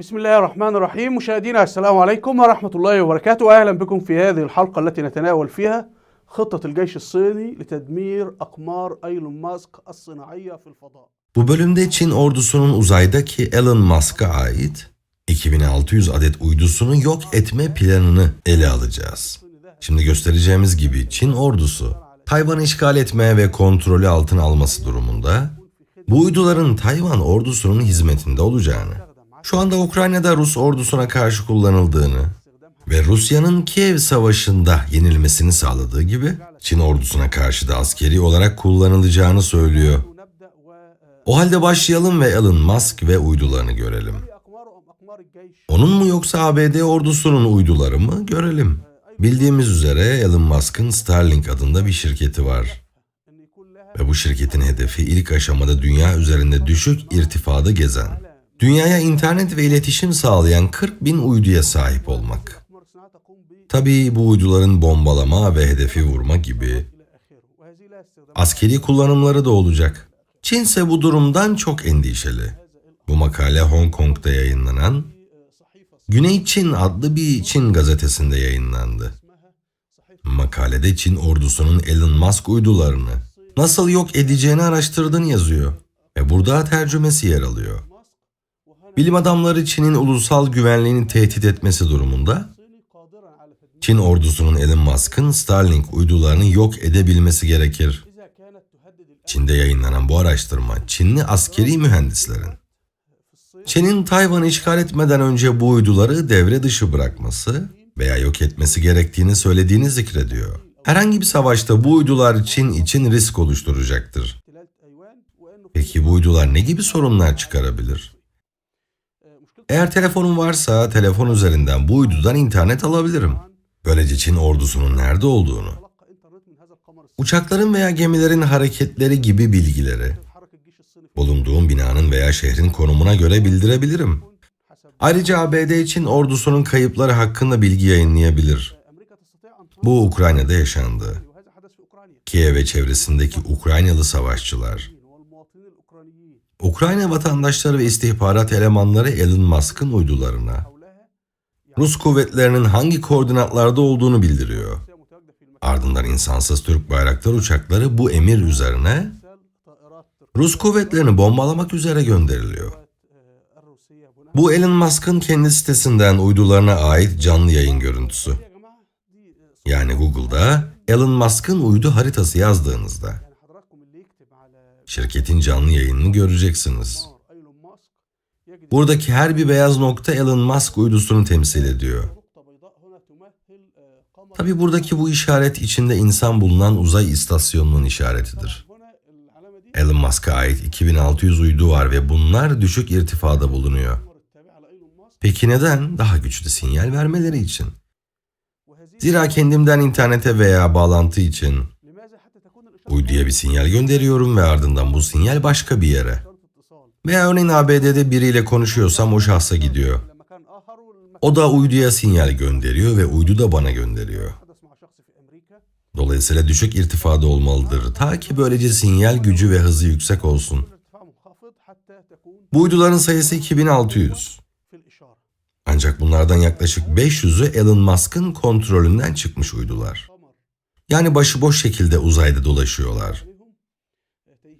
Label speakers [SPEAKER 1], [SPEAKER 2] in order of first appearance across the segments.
[SPEAKER 1] بسم الله الرحمن الرحيم مشاهدينا السلام عليكم ورحمة الله وبركاته وأهلا بكم في هذه الحلقة التي نتناول فيها خطة الجيش الصيني لتدمير أقمار أيلون ماسك الصناعية في الفضاء Bu bölümde Çin ordusunun uzaydaki Elon Musk'a ait 2600 adet uydusunu yok etme planını ele alacağız. Şimdi göstereceğimiz gibi Çin ordusu Tayvan'ı işgal etmeye ve kontrolü altına alması durumunda bu uyduların Tayvan ordusunun hizmetinde olacağını şu anda Ukrayna'da Rus ordusuna karşı kullanıldığını ve Rusya'nın Kiev Savaşı'nda yenilmesini sağladığı gibi Çin ordusuna karşı da askeri olarak kullanılacağını söylüyor. O halde başlayalım ve Elon Musk ve uydularını görelim. Onun mu yoksa ABD ordusunun uyduları mı görelim. Bildiğimiz üzere Elon Musk'ın Starlink adında bir şirketi var. Ve bu şirketin hedefi ilk aşamada dünya üzerinde düşük irtifada gezen Dünyaya internet ve iletişim sağlayan 40 bin uyduya sahip olmak. Tabii bu uyduların bombalama ve hedefi vurma gibi askeri kullanımları da olacak. Çin ise bu durumdan çok endişeli. Bu makale Hong Kong'da yayınlanan Güney Çin adlı bir Çin gazetesinde yayınlandı. Makalede Çin ordusunun Elon Musk uydularını nasıl yok edeceğini araştırdığını yazıyor ve burada tercümesi yer alıyor. Bilim adamları Çin'in ulusal güvenliğini tehdit etmesi durumunda Çin ordusunun Elon Musk'ın Starlink uydularını yok edebilmesi gerekir. Çin'de yayınlanan bu araştırma Çinli askeri mühendislerin Çin'in Tayvan'ı işgal etmeden önce bu uyduları devre dışı bırakması veya yok etmesi gerektiğini söylediğini zikrediyor. Herhangi bir savaşta bu uydular Çin için risk oluşturacaktır. Peki bu uydular ne gibi sorunlar çıkarabilir? Eğer telefonum varsa telefon üzerinden bu uydudan internet alabilirim. Böylece Çin ordusunun nerede olduğunu, uçakların veya gemilerin hareketleri gibi bilgileri, bulunduğum binanın veya şehrin konumuna göre bildirebilirim. Ayrıca ABD için ordusunun kayıpları hakkında bilgi yayınlayabilir. Bu Ukrayna'da yaşandı. Kiev ve çevresindeki Ukraynalı savaşçılar, Ukrayna vatandaşları ve istihbarat elemanları Elon Musk'ın uydularına Rus kuvvetlerinin hangi koordinatlarda olduğunu bildiriyor. Ardından insansız Türk bayraktar uçakları bu emir üzerine Rus kuvvetlerini bombalamak üzere gönderiliyor. Bu Elon Musk'ın kendi sitesinden uydularına ait canlı yayın görüntüsü. Yani Google'da Elon Musk'ın uydu haritası yazdığınızda Şirketin canlı yayınını göreceksiniz. Buradaki her bir beyaz nokta Elon Musk uydusunu temsil ediyor. Tabi buradaki bu işaret içinde insan bulunan uzay istasyonunun işaretidir. Elon Musk'a ait 2600 uydu var ve bunlar düşük irtifada bulunuyor. Peki neden? Daha güçlü sinyal vermeleri için. Zira kendimden internete veya bağlantı için Uyduya bir sinyal gönderiyorum ve ardından bu sinyal başka bir yere. Veya örneğin ABD'de biriyle konuşuyorsam o şahsa gidiyor. O da uyduya sinyal gönderiyor ve uydu da bana gönderiyor. Dolayısıyla düşük irtifada olmalıdır. Ta ki böylece sinyal gücü ve hızı yüksek olsun. Bu uyduların sayısı 2600. Ancak bunlardan yaklaşık 500'ü Elon Musk'ın kontrolünden çıkmış uydular. Yani başıboş şekilde uzayda dolaşıyorlar.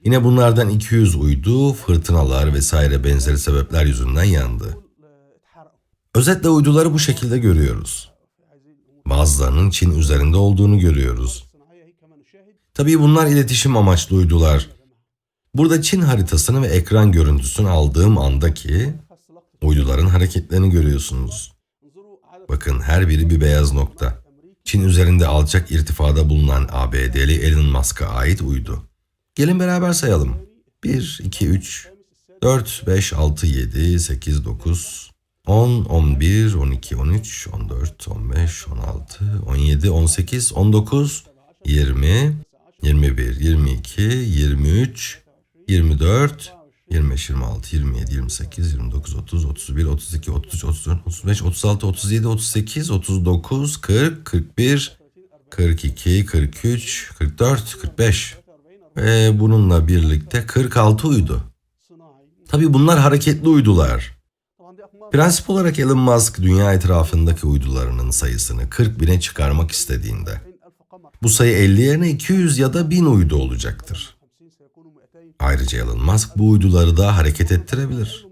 [SPEAKER 1] Yine bunlardan 200 uydu, fırtınalar vesaire benzeri sebepler yüzünden yandı. Özetle uyduları bu şekilde görüyoruz. Bazılarının Çin üzerinde olduğunu görüyoruz. Tabii bunlar iletişim amaçlı uydular. Burada Çin haritasını ve ekran görüntüsünü aldığım andaki uyduların hareketlerini görüyorsunuz. Bakın her biri bir beyaz nokta. Çin üzerinde alçak irtifada bulunan ABD'li Elon Musk'a ait uydu. Gelin beraber sayalım. 1, 2, 3, 4, 5, 6, 7, 8, 9, 10, 11, 12, 13, 14, 15, 16, 17, 18, 19, 20, 21, 22, 23, 24, 25, 26, 27, 28, 29, 30, 31, 32, 33, 34, 35, 36, 37, 38, 39, 40, 41, 42, 43, 44, 45 ve bununla birlikte 46 uydu. Tabii bunlar hareketli uydular. Prensip olarak Elon Musk dünya etrafındaki uydularının sayısını 40 bine çıkarmak istediğinde bu sayı 50 yerine 200 ya da 1000 uydu olacaktır. Ayrıca Elon Musk bu uyduları da hareket ettirebilir.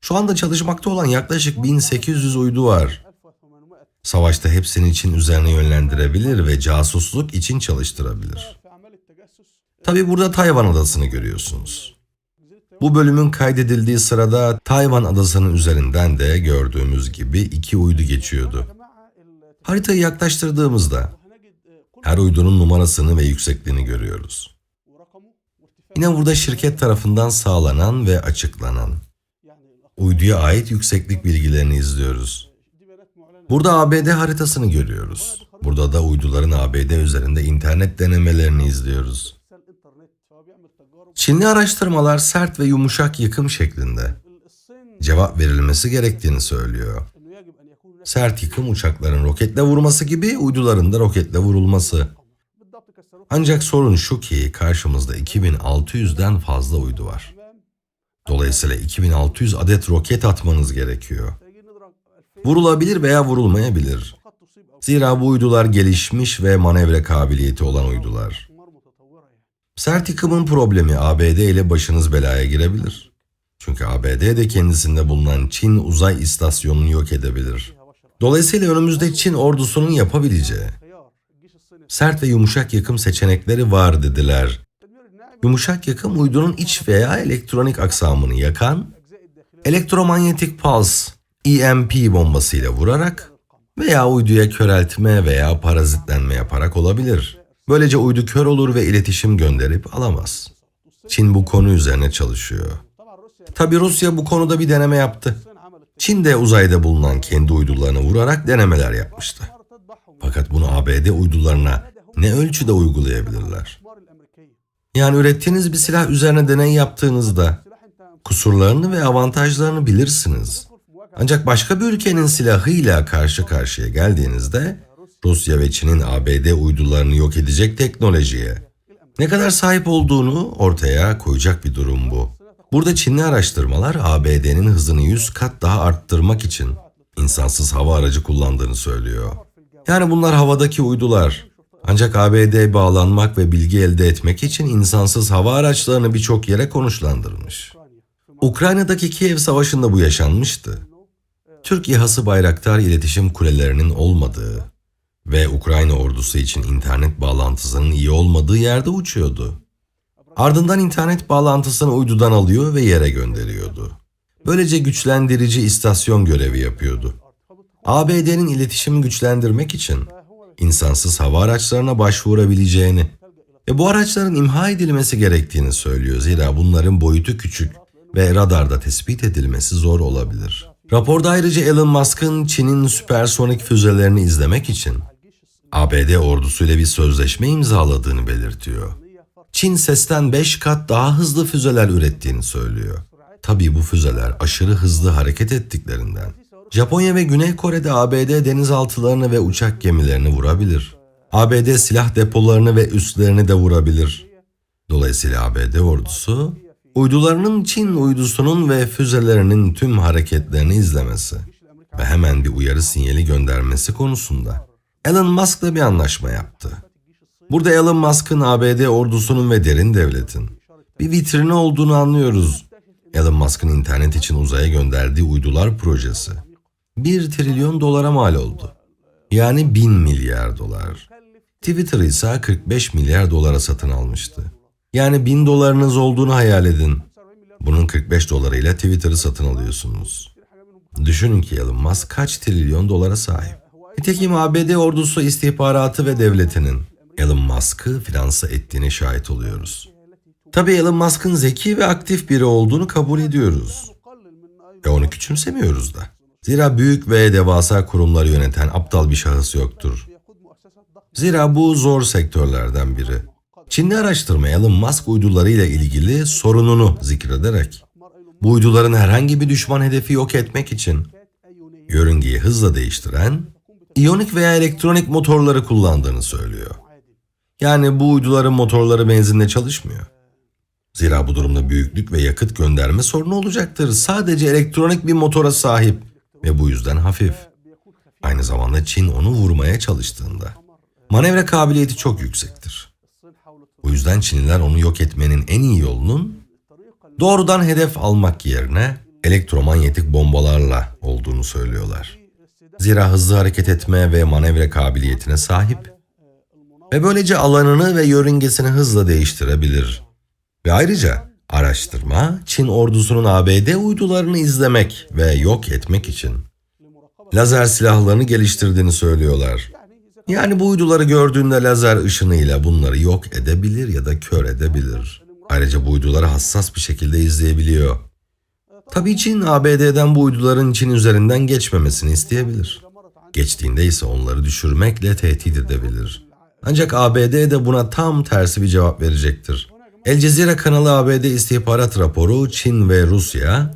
[SPEAKER 1] Şu anda çalışmakta olan yaklaşık 1800 uydu var. Savaşta hepsini için üzerine yönlendirebilir ve casusluk için çalıştırabilir. Tabi burada Tayvan adasını görüyorsunuz. Bu bölümün kaydedildiği sırada Tayvan adasının üzerinden de gördüğümüz gibi iki uydu geçiyordu. Haritayı yaklaştırdığımızda her uydunun numarasını ve yüksekliğini görüyoruz. Yine burada şirket tarafından sağlanan ve açıklanan uyduya ait yükseklik bilgilerini izliyoruz. Burada ABD haritasını görüyoruz. Burada da uyduların ABD üzerinde internet denemelerini izliyoruz. Çinli araştırmalar sert ve yumuşak yıkım şeklinde cevap verilmesi gerektiğini söylüyor. Sert yıkım uçakların roketle vurması gibi uyduların da roketle vurulması. Ancak sorun şu ki karşımızda 2600'den fazla uydu var. Dolayısıyla 2600 adet roket atmanız gerekiyor. Vurulabilir veya vurulmayabilir. Zira bu uydular gelişmiş ve manevra kabiliyeti olan uydular. Sert yıkımın problemi ABD ile başınız belaya girebilir. Çünkü ABD de kendisinde bulunan Çin uzay istasyonunu yok edebilir. Dolayısıyla önümüzde Çin ordusunun yapabileceği sert ve yumuşak yakım seçenekleri var dediler. Yumuşak yakım uydunun iç veya elektronik aksamını yakan, elektromanyetik puls EMP bombasıyla vurarak veya uyduya köreltme veya parazitlenme yaparak olabilir. Böylece uydu kör olur ve iletişim gönderip alamaz. Çin bu konu üzerine çalışıyor. Tabi Rusya bu konuda bir deneme yaptı. Çin de uzayda bulunan kendi uydularını vurarak denemeler yapmıştı. Fakat bunu ABD uydularına ne ölçüde uygulayabilirler? Yani ürettiğiniz bir silah üzerine deney yaptığınızda kusurlarını ve avantajlarını bilirsiniz. Ancak başka bir ülkenin silahıyla karşı karşıya geldiğinizde Rusya ve Çin'in ABD uydularını yok edecek teknolojiye ne kadar sahip olduğunu ortaya koyacak bir durum bu. Burada Çinli araştırmalar ABD'nin hızını 100 kat daha arttırmak için insansız hava aracı kullandığını söylüyor. Yani bunlar havadaki uydular. Ancak ABD'ye bağlanmak ve bilgi elde etmek için insansız hava araçlarını birçok yere konuşlandırmış. Ukrayna'daki Kiev Savaşı'nda bu yaşanmıştı. Türk İHA'sı Bayraktar iletişim kulelerinin olmadığı ve Ukrayna ordusu için internet bağlantısının iyi olmadığı yerde uçuyordu. Ardından internet bağlantısını uydudan alıyor ve yere gönderiyordu. Böylece güçlendirici istasyon görevi yapıyordu. ABD'nin iletişimi güçlendirmek için insansız hava araçlarına başvurabileceğini ve bu araçların imha edilmesi gerektiğini söylüyor. Zira bunların boyutu küçük ve radarda tespit edilmesi zor olabilir. Raporda ayrıca Elon Musk'ın Çin'in süpersonik füzelerini izlemek için ABD ordusuyla bir sözleşme imzaladığını belirtiyor. Çin sesten 5 kat daha hızlı füzeler ürettiğini söylüyor. Tabii bu füzeler aşırı hızlı hareket ettiklerinden Japonya ve Güney Kore'de ABD denizaltılarını ve uçak gemilerini vurabilir. ABD silah depolarını ve üslerini de vurabilir. Dolayısıyla ABD ordusu uydularının Çin uydusunun ve füzelerinin tüm hareketlerini izlemesi ve hemen bir uyarı sinyali göndermesi konusunda Elon Musk'la bir anlaşma yaptı. Burada Elon Musk'ın ABD ordusunun ve derin devletin bir vitrini olduğunu anlıyoruz. Elon Musk'ın internet için uzaya gönderdiği uydular projesi 1 trilyon dolara mal oldu. Yani 1000 milyar dolar. Twitter ise 45 milyar dolara satın almıştı. Yani 1000 dolarınız olduğunu hayal edin. Bunun 45 dolarıyla Twitter'ı satın alıyorsunuz. Düşünün ki Elon Musk kaç trilyon dolara sahip. Nitekim ABD ordusu istihbaratı ve devletinin Elon Musk'ı finanse ettiğine şahit oluyoruz. Tabii Elon Musk'ın zeki ve aktif biri olduğunu kabul ediyoruz. Ve onu küçümsemiyoruz da. Zira büyük ve devasa kurumları yöneten aptal bir şahıs yoktur. Zira bu zor sektörlerden biri. Çinli araştırma Elon Musk uydularıyla ilgili sorununu zikrederek, bu uyduların herhangi bir düşman hedefi yok etmek için yörüngeyi hızla değiştiren iyonik veya elektronik motorları kullandığını söylüyor. Yani bu uyduların motorları benzinle çalışmıyor. Zira bu durumda büyüklük ve yakıt gönderme sorunu olacaktır. Sadece elektronik bir motora sahip ve bu yüzden hafif. Aynı zamanda Çin onu vurmaya çalıştığında manevra kabiliyeti çok yüksektir. Bu yüzden Çinliler onu yok etmenin en iyi yolunun doğrudan hedef almak yerine elektromanyetik bombalarla olduğunu söylüyorlar. Zira hızlı hareket etme ve manevra kabiliyetine sahip ve böylece alanını ve yörüngesini hızla değiştirebilir. Ve ayrıca Araştırma, Çin ordusunun ABD uydularını izlemek ve yok etmek için lazer silahlarını geliştirdiğini söylüyorlar. Yani bu uyduları gördüğünde lazer ışınıyla bunları yok edebilir ya da kör edebilir. Ayrıca bu uyduları hassas bir şekilde izleyebiliyor. Tabii Çin ABD'den bu uyduların Çin üzerinden geçmemesini isteyebilir. Geçtiğinde ise onları düşürmekle tehdit edebilir. Ancak ABD de buna tam tersi bir cevap verecektir. El Cezire kanalı ABD istihbarat raporu Çin ve Rusya,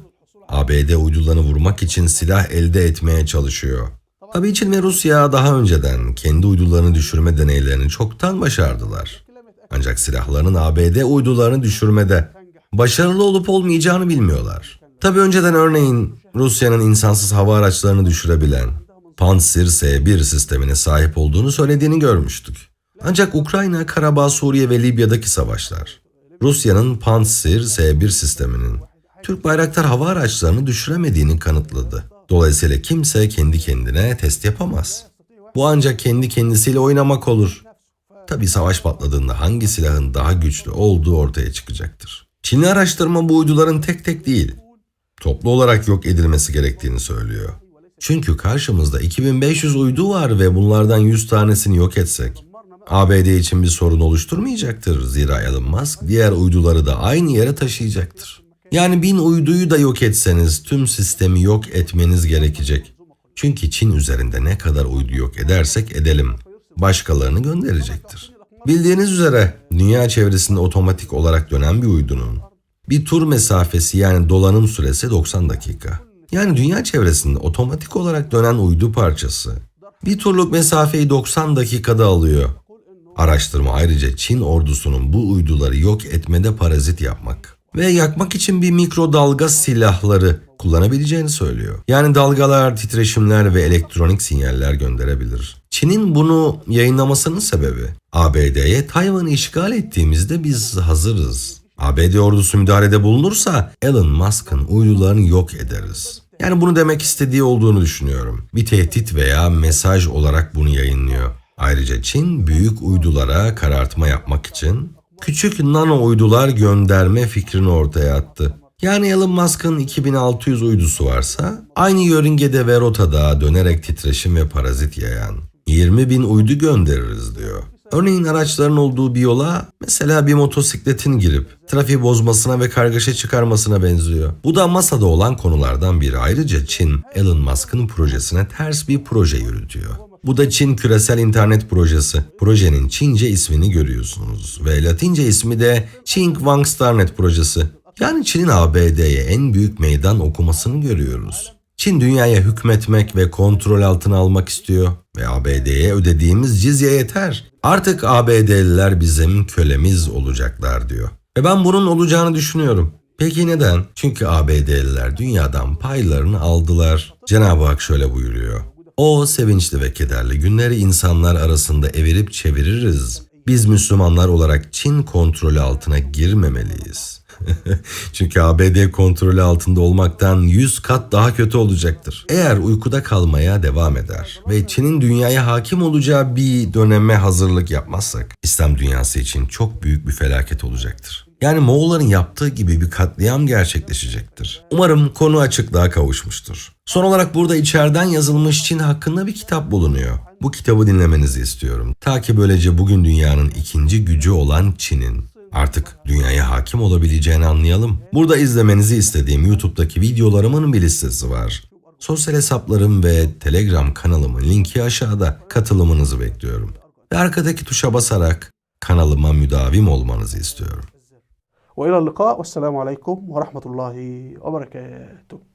[SPEAKER 1] ABD uydularını vurmak için silah elde etmeye çalışıyor. Tabii Çin ve Rusya daha önceden kendi uydularını düşürme deneylerini çoktan başardılar. Ancak silahlarının ABD uydularını düşürmede başarılı olup olmayacağını bilmiyorlar. Tabii önceden örneğin Rusya'nın insansız hava araçlarını düşürebilen Pantsir S-1 sistemine sahip olduğunu söylediğini görmüştük. Ancak Ukrayna, Karabağ, Suriye ve Libya'daki savaşlar Rusya'nın Pantsir S-1 sisteminin Türk bayraktar hava araçlarını düşüremediğini kanıtladı. Dolayısıyla kimse kendi kendine test yapamaz. Bu ancak kendi kendisiyle oynamak olur. Tabi savaş patladığında hangi silahın daha güçlü olduğu ortaya çıkacaktır. Çinli araştırma bu uyduların tek tek değil, toplu olarak yok edilmesi gerektiğini söylüyor. Çünkü karşımızda 2500 uydu var ve bunlardan 100 tanesini yok etsek ABD için bir sorun oluşturmayacaktır zira Elon Musk diğer uyduları da aynı yere taşıyacaktır. Yani bin uyduyu da yok etseniz tüm sistemi yok etmeniz gerekecek. Çünkü Çin üzerinde ne kadar uydu yok edersek edelim başkalarını gönderecektir. Bildiğiniz üzere dünya çevresinde otomatik olarak dönen bir uydunun bir tur mesafesi yani dolanım süresi 90 dakika. Yani dünya çevresinde otomatik olarak dönen uydu parçası bir turluk mesafeyi 90 dakikada alıyor. Araştırma ayrıca Çin ordusunun bu uyduları yok etmede parazit yapmak ve yakmak için bir mikrodalga silahları kullanabileceğini söylüyor. Yani dalgalar, titreşimler ve elektronik sinyaller gönderebilir. Çin'in bunu yayınlamasının sebebi ABD'ye Tayvan'ı işgal ettiğimizde biz hazırız. ABD ordusu müdahalede bulunursa Elon Musk'ın uydularını yok ederiz. Yani bunu demek istediği olduğunu düşünüyorum. Bir tehdit veya mesaj olarak bunu yayınlıyor. Ayrıca Çin büyük uydulara karartma yapmak için küçük nano uydular gönderme fikrini ortaya attı. Yani Elon Musk'ın 2600 uydusu varsa aynı yörüngede ve rotada dönerek titreşim ve parazit yayan 20 bin uydu göndeririz diyor. Örneğin araçların olduğu bir yola mesela bir motosikletin girip trafiği bozmasına ve kargaşa çıkarmasına benziyor. Bu da masada olan konulardan biri. Ayrıca Çin Elon Musk'ın projesine ters bir proje yürütüyor. Bu da Çin Küresel İnternet Projesi. Projenin Çince ismini görüyorsunuz ve Latince ismi de Ching Wang Starnet Projesi. Yani Çin'in ABD'ye en büyük meydan okumasını görüyoruz. Çin dünyaya hükmetmek ve kontrol altına almak istiyor ve ABD'ye ödediğimiz cizye yeter. Artık ABD'liler bizim kölemiz olacaklar diyor. Ve ben bunun olacağını düşünüyorum. Peki neden? Çünkü ABD'liler dünyadan paylarını aldılar. Cenab-ı Hak şöyle buyuruyor. O sevinçli ve kederli günleri insanlar arasında evirip çeviririz. Biz Müslümanlar olarak Çin kontrolü altına girmemeliyiz. Çünkü ABD kontrolü altında olmaktan 100 kat daha kötü olacaktır. Eğer uykuda kalmaya devam eder ve Çin'in dünyaya hakim olacağı bir döneme hazırlık yapmazsak İslam dünyası için çok büyük bir felaket olacaktır. Yani Moğolların yaptığı gibi bir katliam gerçekleşecektir. Umarım konu açıklığa kavuşmuştur. Son olarak burada içeriden yazılmış Çin hakkında bir kitap bulunuyor. Bu kitabı dinlemenizi istiyorum. Ta ki böylece bugün dünyanın ikinci gücü olan Çin'in artık dünyaya hakim olabileceğini anlayalım. Burada izlemenizi istediğim YouTube'daki videolarımın bir listesi var. Sosyal hesaplarım ve Telegram kanalımın linki aşağıda. Katılımınızı bekliyorum. Ve arkadaki tuşa basarak kanalıma müdavim olmanızı istiyorum. والى اللقاء والسلام عليكم ورحمه الله وبركاته